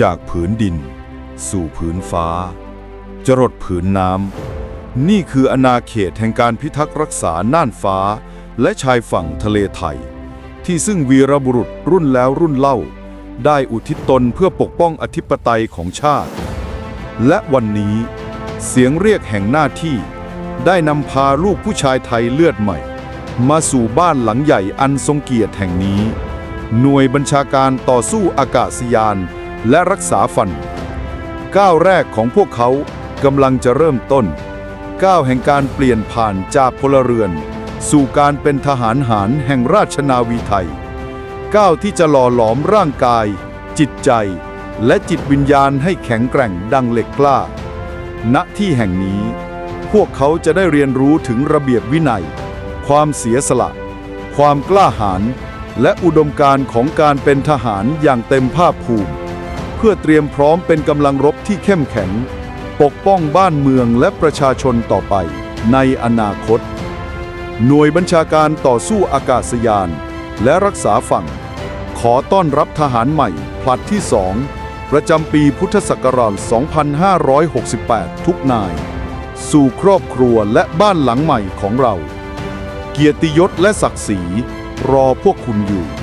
จากผืนดิน สู่ผืนฟ้า จรดผืนน้ำ นี่คืออาณาเขตแห่งการพิทักษ์รักษาน่านฟ้า และชายฝั่งทะเลไทย ที่ซึ่งวีรบุรุษรุ่นแล้วรุ่นเล่า ได้อุทิศตนเพื่อปกป้องอธิปไตยของชาติ และวันนี้ เสียงเรียกแห่งหน้าที่ ได้นำพาลูกผู้ชายไทยเลือดใหม่ มาสู่บ้านหลังใหญ่อันทรงเกียรติแห่งนี้ หน่วยบัญชาการต่อสู้อากาศยาน และรักษาฟัน ก้าวแรกของพวกเขากำลังจะเริ่มต้น ก้าวแห่งการเปลี่ยนผ่านจากพลเรือน สู่การเป็นทหารหารแห่งราชนาวีไทย ก้าวที่จะหล่อหลอมร่างกาย จิตใจ และจิตวิญญาณให้แข็งแกร่งดังเหล็กกล้า ณที่แห่งนี้ พวกเขาจะได้เรียนรู้ถึงระเบียบวินัย ความเสียสละ ความกล้าหาญและอุดมการณ์ของการเป็นทหารอย่างเต็มภาคภูมิ เพื่อเตรียมพร้อมเป็นกำลังรบที่เข้มแข็ง ปกป้องบ้านเมืองและประชาชนต่อไปในอนาคต หน่วยบัญชาการต่อสู้อากาศยาน และรักษาฝั่ง ขอต้อนรับทหารใหม่ ผลัดที่2ประจำปีพุทธศักราช 2568 ทุกนาย สู่ครอบครัวและบ้านหลังใหม่ของเรา เกียรติยศและศักดิ์ศรีรอพวกคุณอยู่